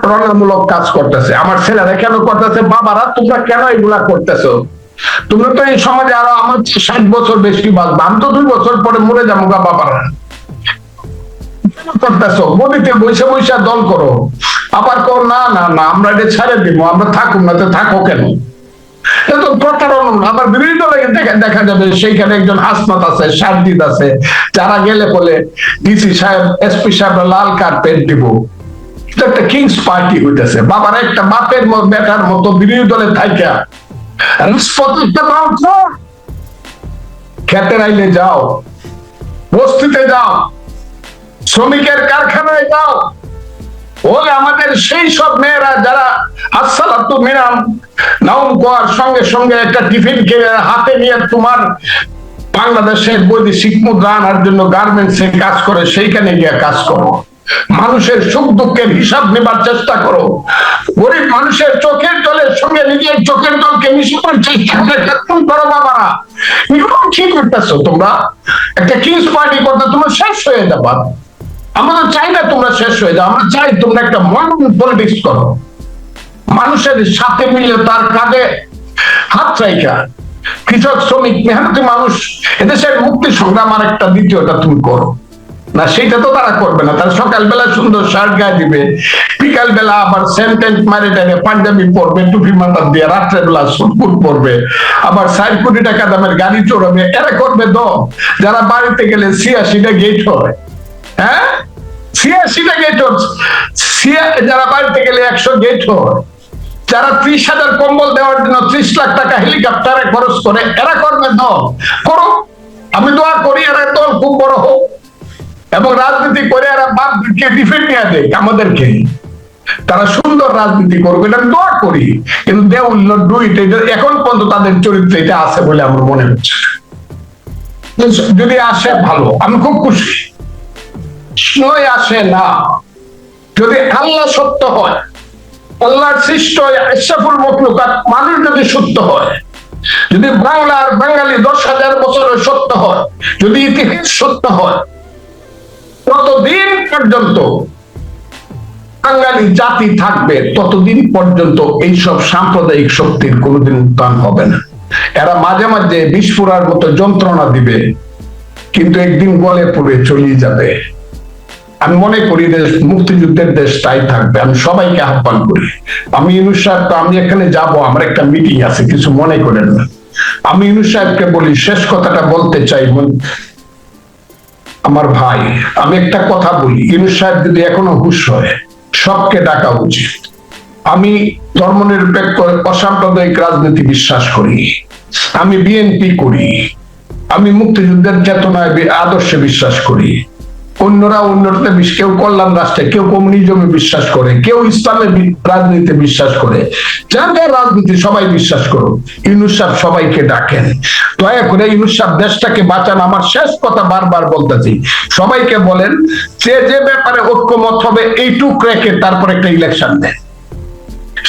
প্রতারণামূলক কাজ করতেছে। আমার ছেলেরা কেন করতেছে? বাবারা, তোমরা কেন এগুলা করতেছো? তোমরা তো এই সমাজে আরও আমার ষাট বছর বেশি বাঁচবে আমি তো দুই বছর পরে মরে যাব গা বাবারা। করতেছো? বসে বসে দল করো। আবার না না না, আমরা এটা ছেড়ে দিব, আমরা না, তো থাকো কেন? প্রতারণা, আবার বিভিন্ন দেখা দেখা যাবে, সেইখানে একজন আছে আছে, যারা গেলে বলে, ডিসি সাহেব, এসপি সাহেব লাল কার্পেট দিব। একটা কিংস পার্টি হইতেছে। বাবার একটা বাপের বেটার মতো বিরোধী দলে থাইকা। খেতে যাও। বস্তিতে যাও। শ্রমিকের কারখানায় যাও। ওই আমাদের সেই সব মেয়েরা যারা আসসালাতু মিনাম নাউম কোয়ার সঙ্গে সঙ্গে একটা টিফিন হাতে নিয়ে তোমার বাংলাদেশের বৈদেশিক মুদ্রা আনার জন্য গার্মেন্টস কাজ করে, সেইখানে গিয়ে কাজ করো। মানুষের সুখ দুঃখের হিসাব নেবার চেষ্টা করো। গরিব মানুষের চোখের জলের সঙ্গে নিজের চোখের জলকে মিশানোর চেষ্টা করে বাবারা। এগুলো কি করতেছো তোমরা। একটা কিংস পার্টি করতে তোমরা শেষ হয়ে যাবা। আমরা চাই না তোমরা শেষ হয়ে যাও, আমরা চাই তোমরা একটা মডার্ন পলিটিক্স করো। মানুষের সাথে মিলে তার কাঁধে হাত রাইখা। কৃষক, শ্রমিক, মেহনতি মানুষ, এদেশের মুক্তি সংগ্রাম আর একটা দ্বিতীয়টা তুমি করো। না, সেটা তো তারা করবে না। তারা সকালবেলা সুন্দর শার্ট গায়ে দিবে। বিকাল বেলা আবার সেন্টেন্স মারে টাইনে পাঞ্জাবি পরবে, টুপি মাথা দিয়ে রাত্রেবেলা সুটকুট পরবে। আবার ষাট কোটি টাকা দামের গাড়ি চড়বে। এরা করবে দম যারা বাড়িতে গেলে ছিয়াশিটা গেট হয়। হ্যাঁ? ছিয়াশিটা গেট যারা বাড়িতে গেলে একশো গেট হয়। যারা ত্রিশ হাজার কম্বল দেওয়ার জন্য ত্রিশ লাখ টাকা হেলিকপ্টারে খরচ করে, এরা করবে দল করো। আমি দোয়া করি এরা দল খুব বড় হোক। এবং রাজনীতি করে এরা বাপকে ডিফেন্ড নিয়ে দেয়, আমাদেরকে। তারা সুন্দর রাজনীতি করবে এটা দোয়া করি। কিন্তু দে উইল নট এটা এখন পর্যন্ত তাদের চরিত্রে এটা আছে বলে আমার মনে হচ্ছে। যদি আসে, ভালো। আমি খুব খুশি। নয় আসে না। যদি আল্লাহ সত্য হয়, আল্লাহর সৃষ্ট ইশরাফুল মখলুকাত মানুষ যদি সত্য হয়, যদি বাংলার বাঙালি দশ হাজার বছরের সত্য হয়, যদি ইতিহাস সত্য হয় ততদিন পর্যন্ত বাঙালি জাতি থাকবে, ততদিন পর্যন্ত এইসব সাম্প্রদায়িক শক্তির কোনোদিন উত্থান হবে না। এরা মাঝে মাঝে বিস্ফোরার মতো যন্ত্রণা দিবে, কিন্তু একদিন গলে পড়ে চলিয়ে যাবে। আমি মনে করি দেশ, মুক্তিযুদ্ধের দেশ তাই থাকবে, আমি সবাইকে আহ্বান করি। আমি ইউনুস সাহেব, তো আমি এখানে যাব, আমার একটা মিটিং আছে, কিছু মনে করেন না। আমি ইউনুস সাহেবকে বলি, শেষ কথাটা বলতে চাই আমার ভাই, আমি একটা কথা বলি। ইউনুস সাহেব যদি এখনও হুশ হয়, সবকে ডাকা উচিত। আমি ধর্মনিরপেক্ষ, অসাম্প্রদায়িক রাজনীতি বিশ্বাস করি। আমি বিএনপি করি। আমি মুক্তিযুদ্ধের চেতনায় আদর্শে বিশ্বাস করি। অন্যরা অন্যটাতে কেউ কল্যাণ রাষ্ট্রে, কেউ কমিউনিজমে বিশ্বাস করে, কেউ ইসলামের রাজনীতিতে বিশ্বাস করে। যার যার রাজনীতি সবাই বিশ্বাস করো ইউনুস সাহেব সবাইকে ডাকেন। দয়া করে ইউনুস সাহেব, দেশটাকে বাঁচান। আমার শেষ কথা বারবার বলতেছি। সবাইকে বলেন, যে যে ব্যাপারে ঐক্যমত হবে এইটুক রেখে তারপর একটা ইলেকশন দেন।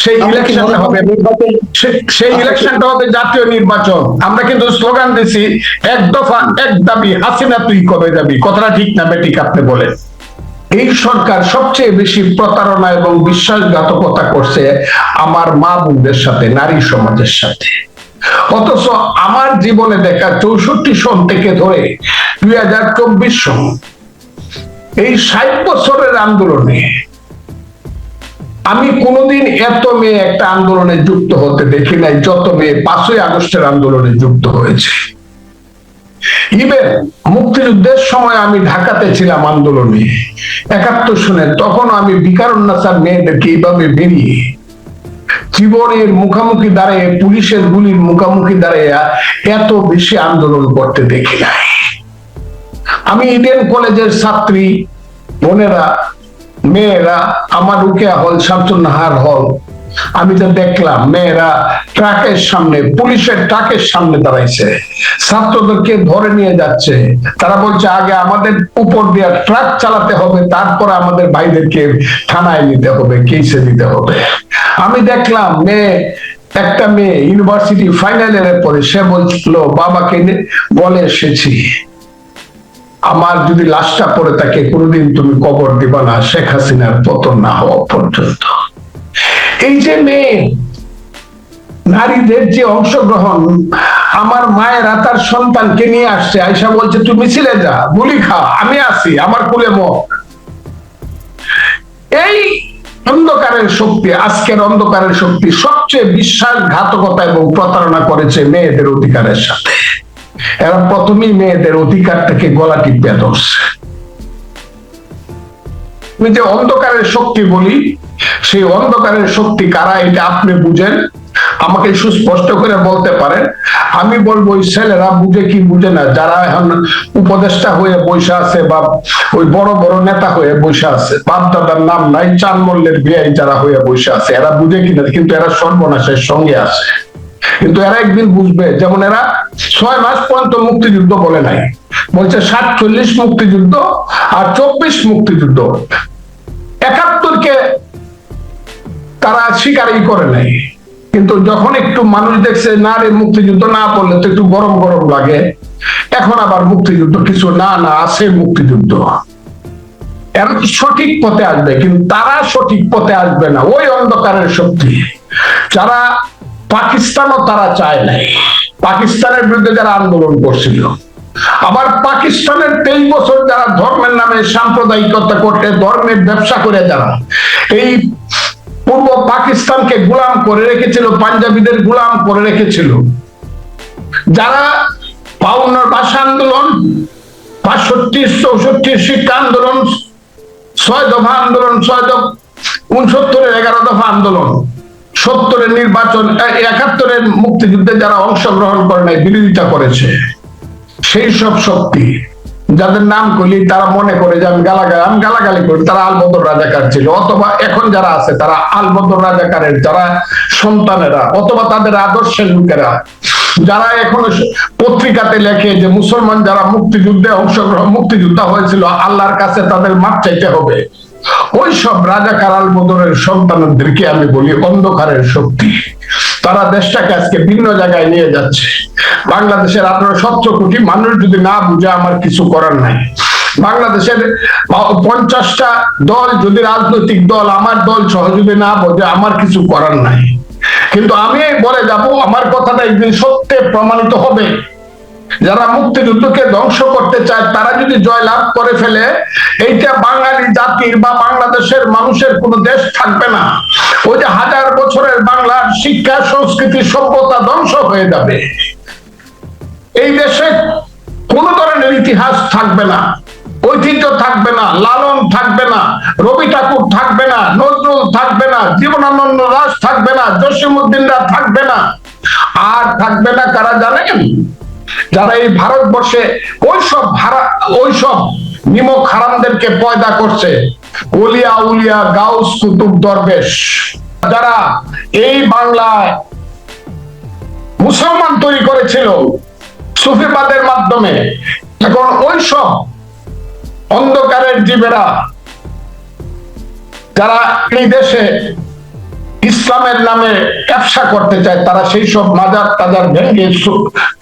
সেই ইলেকশনটা হবে। সেই ইলেকশনটা হবে জাতীয় নির্বাচন। আমরা কিন্তু স্লোগান দিছি এক দফা এক দাবি হাসিনা তুই কবে যাবি? কথাটা ঠিক না বেটিক আপনি বলেন। এই সরকার সবচেয়ে বেশি প্রতারণা এবং বিশ্বাসঘাতকতা করছে আমার মা বোনদের সাথে নারী সমাজের সাথে। অথচ আমার জীবনে দেখা চৌষট্টি সন থেকে ধরে দুই হাজার চব্বিশ সন এই ষাট বছরের আন্দোলনে আমি কোনোদিন এত মেয়ে একটা আন্দোলনে যুক্ত হতে দেখি নাই, যত মেয়ে পাঁচই আগস্টের আন্দোলনে যুক্ত হয়েছে। ইভেন মুক্তিযুদ্ধের সময় আমি ঢাকাতে ছিলাম আন্দোলনে। একাত্তর শুনে তখন আমি বিকারুন্নাসার মেয়েদেরকে এইভাবে বেরিয়ে জীবনের মুখামুখি দাঁড়িয়ে, পুলিশের গুলির মুখামুখি দাঁড়িয়ে এত বেশি আন্দোলন করতে দেখি নাই। আমি ইডেন কলেজের ছাত্রী, বোনেরা মেয়েরা আমার রুকিয়া হল শামসুন নাহার হল। আমি তো দেখলাম মেয়েরা ট্রাকের সামনে, পুলিশের ট্রাকের সামনে দাঁড়াইছে। ছাত্রদেরকে ধরে নিয়ে যাচ্ছে। তারা বলছে, আগে আমাদের উপর দিয়ে ট্রাক চালাতে হবে, তারপর আমাদের ভাইদেরকে থানায় নিতে হবে, কেসে নিতে হবে। আমি দেখলাম মেয়ে, একটা মেয়ে, ইউনিভার্সিটি ফাইনাল ইয়ারে পরে সে বলছিল বাবাকে বলে এসেছি। আমার যদি লাশটা পড়ে থাকে, কোনোদিন তুমি কবর দিবা না, শেখ হাসিনার পতন না হওয়া পর্যন্ত। এই যে মেয়ে, নারীদের যে অংশগ্রহণ, আমার মায়েরা তার সন্তানকে নিয়ে আসছে আয়সা বলছে, তুমি ছিলে যা, গুলি খা আমি আছি, আমার কুলে মত এই অন্ধকারের শক্তি, আজকের অন্ধকারের শক্তি সবচেয়ে বিশ্বাসঘাতকতা এবং প্রতারণা করেছে মেয়েদের অধিকারের সাথে। এরা প্রথমেই মেয়েদের অধিকার থেকে গলা টিপে ধরছে আমি যে অন্ধকারের শক্তি বলি, সেই অন্ধকারের শক্তি কারা, এটা আপনি বুঝেন? আমাকে সুস্পষ্ট করে বলতে পারেন। আমি বলব ছেলেরা বুঝে কি বুঝে না, যারা এখন উপদেষ্টা হয়ে বসে আছে বা ওই বড় বড় নেতা হয়ে বসে আছে বাপ দাদার নাম নাই চান মল্লের বিয়ে যারা হয়ে বসে আছে, এরা বুঝে কিনা, কিন্তু এরা সর্বনাশের সঙ্গে আছে। কিন্তু এরা একদিন বুঝবে, যেমন এরা ছয় মাস পর্যন্ত মুক্তিযুদ্ধ বলে নাই। বলছে সাতচল্লিশ মুক্তিযুদ্ধ আর চব্বিশ মুক্তিযুদ্ধ। একাত্তরকে তারা স্বীকারই করে নাই। কিন্তু যখন একটু মানুষ দেখছে, না রে, মুক্তিযুদ্ধ না করলে তো একটু গরম গরম লাগে। এখন আবার মুক্তিযুদ্ধ কিছু, না না, আছে মুক্তিযুদ্ধ। এরা সঠিক পথে আসবে, কিন্তু তারা সঠিক পথে আসবে না। ওই অন্ধকারের শক্তি। যারা পাকিস্তানও তারা চায় নাই। পাকিস্তানের বিরুদ্ধে যারা আন্দোলন করছিল, আবার পাকিস্তানের তেইশ বছর যারা ধর্মের নামে সাম্প্রদায়িকতা করতে, ধর্মের ব্যবসা করে যারা, এই পূর্ব পাকিস্তানকে গোলাম করে রেখেছিল, পাঞ্জাবিদের গোলাম করে রেখেছিল। যারা পাউন্ন ভাষা আন্দোলন পাঁচষট্টি চৌষট্টি শিক্ষা আন্দোলন, ছয় দফা আন্দোলন, ছয় দফা, উনসত্তরের এগারো দফা আন্দোলন সত্তরের নির্বাচন একাত্তরের মুক্তিযুদ্ধে যারা অংশগ্রহণ করে নাই, বিরোধিতা করেছে। সেই সব শক্তি, যাদের নাম করলি তারা মনে করে যে আমি গালাগালি আমি গালাগালি করি তারা আলবদর রাজাকার ছিল। অথবা এখন যারা আছে, তারা আলবদর রাজাকারের যারা সন্তানেরা, অথবা তাদের আদর্শের লোকেরা, যারা এখনও পত্রিকাতে লেখে যে মুসলমান যারা মুক্তিযুদ্ধে অংশগ্রহণ, মুক্তিযোদ্ধা হয়েছিল, আল্লাহর কাছে তাদের মাপ চাইতে হবে। ওই সব রাজা কারাল বদরের সন্তানদেরকে আমি বলি অন্ধকারের শক্তি। তারা দেশটাকে আজকে ভিন্ন জায়গায় নিয়ে যাচ্ছে। বাংলাদেশের আঠারো সতেরো কোটি মানুষ যদি না বুঝে, আমার কিছু করার নাই। বাংলাদেশের পঞ্চাশটা দল যদি রাজনৈতিক দল, আমার দল সহ যদি না বোঝে, আমার কিছু করার নাই। কিন্তু আমি বলে যাব, আমার কথাটা একদিন সত্যে প্রমাণিত হবে। যারা মুক্তিযুদ্ধকে ধ্বংস করতে চায়, তারা যদি জয়লাভ করে ফেলে, এইটা বাঙালি জাতির বা বাংলাদেশের মানুষের কোনো দেশ থাকবে না। ওই যে হাজার বছরের বাংলার শিক্ষা, সংস্কৃতি, সভ্যতা ধ্বংস হয়ে যাবে। এই দেশে কোন ধরনের ইতিহাস থাকবে না, ঐতিহ্য থাকবে না, লালন থাকবে না, রবি ঠাকুর থাকবে না, নজরুল থাকবে না, জীবনানন্দ দাস থাকবে না জসিমুদ্দিনরা থাকবে না। আর থাকবে না কারা জানেন? যারা এই ভারতবর্ষে ওইসব ওইসব নিমক হারামদেরকে পয়দা করছে উলিয়া উলিয়া, গাউস কুতুব দরবেশ, যারা এই বাংলায় মুসলমান তৈরি করেছিল সুফিবাদের মাধ্যমে, এখন ওইসব অন্ধকারের জীবেরা যারা এই দেশে ইসলামের নামে ব্যবসা করতে চায়, তারা সেই সব মাজার টাজার ভেঙে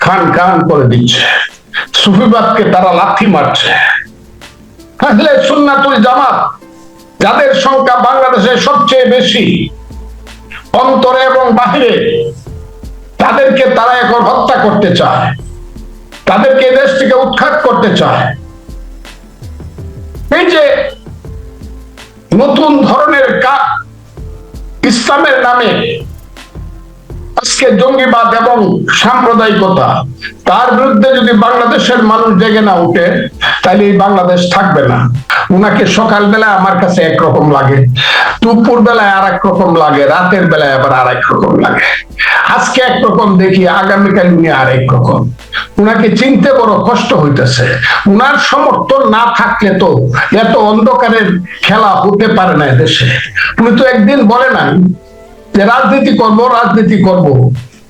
খান খান করে দিচ্ছে। সুফিবাদকে তারা লাথি মারছে। আসলে সুন্নাতুল জামাত, যাদের সংখ্যা বাংলাদেশে সবচেয়ে বেশি, অন্তরে এবং বাহিরে, তাদেরকে তারা এখন হত্যা করতে চায়। তাদেরকে দেশ থেকে উৎখাত করতে চায়। এই যে নতুন ধরনের ইসলামের নামে আজকে জঙ্গিবাদ এবং সাম্প্রদায়িকতা, তার বিরুদ্ধে যদি বাংলাদেশের মানুষ জেগে না উঠে তাহলে এই বাংলাদেশ থাকবে না। উনাকে সকাল বেলায় আমার কাছে একরকম লাগে দুপুর বেলায় আর রকম লাগে, রাতের বেলায় আবার আর রকম লাগে। আজকে একরকম, দেখি আগামীকাল উনি আর রকম উনাকে চিনতে বড় কষ্ট হইতেছে। উনার সমর্থন না থাকলে তো এত অন্ধকারের খেলা হতে পারে না দেশে। উনি তো একদিন বলে না যে রাজনীতি করব রাজনীতি করব।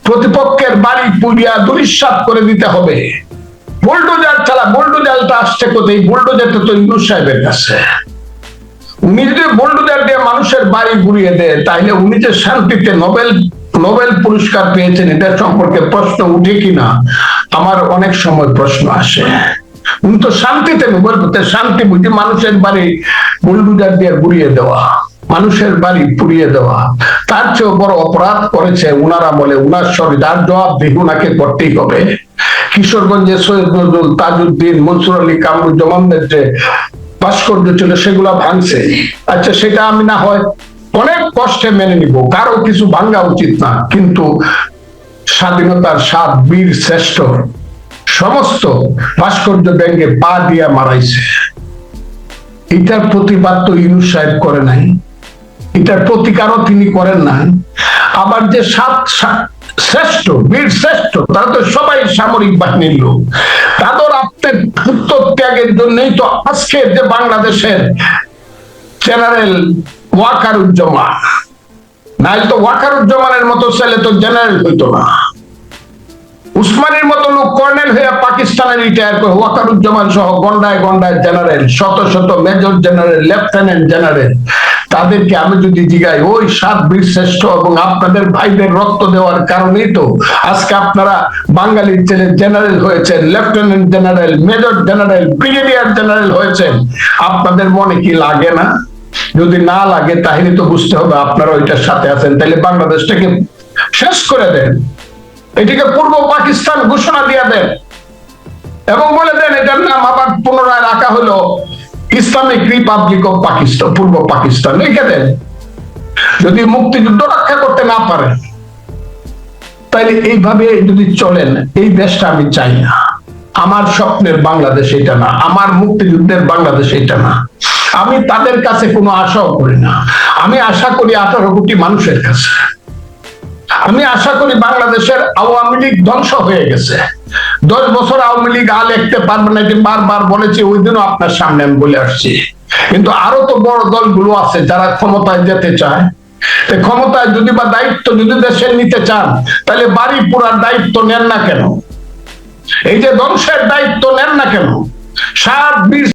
প্রতিপক্ষের বাড়ি পুড়িয়া দুরিশ্বাদ করে দিতে হবে। বুলডোজার ছাড়া বুলডোজারটা আসছে কোথায়? বুলডোজারটা তো ইউনুস সাহেবের কাছে। উনি যদি বুলডোজার দিয়ে মানুষের বাড়ি ঘুরিয়ে দেয় তাহলে উনি যে শান্তিতে নোবেল নোবেল পুরস্কার পেয়েছেন এটা সম্পর্কে প্রশ্ন উঠে কিনা? আমার অনেক সময় প্রশ্ন আসে। উনি তো শান্তিতে করতে শান্তি বুঝি মানুষের বাড়ি বুলডুজার দিয়ে ঘুরিয়ে দেওয়া, মানুষের বাড়ি পুড়িয়ে দেওয়া। তার চেয়েও বড় অপরাধ করেছে উনারা বলে, উনার সঙ্গে যার জবাব উনাকে করতেই হবে। কিশোরগঞ্জে সৈয়দ নজরুল তাজউদ্দিন, মনসুর আলী কামরুজ্জামানদের যে ভাস্কর্য ছিল, সেগুলা ভাঙছে। আচ্ছা সেটা আমি না হয় অনেক কষ্টে মেনে নিব। কারও কিছু ভাঙ্গা উচিত না, কিন্তু স্বাধীনতার সাত বীর শ্রেষ্ঠ সমস্ত ভাস্কর্য ব্যাংকে পা দিয়া মারাইছে। এটার প্রতিবাদ তো ইউনুস সাহেব করে নাই। এটার প্রতিকারও তিনি করেন না আবার যে সাত শ্রেষ্ঠ, বীর শ্রেষ্ঠ, তারা তো সবাই সামরিক বাহিনীর লোক। তাদের আত্মের উত্তর ত্যাগের জন্যই তো আজকে যে বাংলাদেশের জেনারেল ওয়াকারুজ্জামান। নাইলে তো ওয়াকারুজ্জামানের মতো ছেলে তো জেনারেল হইতো না। উসমানের মতো লোক কর্নেল হয়ে পাকিস্তানে রিটায়ার করে ওয়াকারুজ্জামান সহ গন্ডায় গন্ডায় জেনারেল, শত শত মেজর জেনারেল, লেফটেন্যান্ট জেনারেল, তাদেরকে আমি যদি জিগাই, ওই সাত বীর শ্রেষ্ঠ এবং আপনাদের ভাইদের রক্ত দেওয়ার কারণেই তো আজকে আপনারা বাঙালির ছেলে জেনারেল হয়েছেন, lieutenant general, major general, brigadier general হয়েছেন। আপনাদের মনে কি লাগে না? যদি না লাগে, তাহলে তো বুঝতে হবে আপনারা ওইটার সাথে আছেন। তাহলে বাংলাদেশটাকে শেষ করে দেন। এটিকে পূর্ব পাকিস্তান ঘোষণা দিয়ে দেন এবং বলে দেন এটার নাম আবার পুনরায় রাখা হলো ইসলামিক রিপাবলিক অফ পাকিস্তান, পূর্ব পাকিস্তান। লিখে দেন, যদি মুক্তিযুদ্ধ রক্ষা করতে না পারে, তাইলে এইভাবে যদি চলেন, এই দেশটা আমি চাই না। আমার স্বপ্নের বাংলাদেশ এটা না, আমার মুক্তিযুদ্ধের বাংলাদেশ এটা না। আমি তাদের কাছে কোনো আশাও করি না। আমি আশা করি আঠারো কোটি মানুষের কাছে। আমি আশা করি বাংলাদেশের আওয়ামী লীগ ধ্বংস হয়ে গেছে। দশ বছর আওয়ামী লীগ আ লিখতে পারবে না, এটি বারবার বলেছি ওই দিনও আপনার সামনে আমি বলে আসছি। কিন্তু আরও তো বড় দলগুলো আছে যারা ক্ষমতায় যেতে চায়। ক্ষমতায় যদি বা দায়িত্ব যদি দেশের নিতে চান, তাহলে বাড়ি পুরার দায়িত্ব নেন না কেন? এই যে ধ্বংসের দায়িত্ব নেন না কেন? সাত বিশ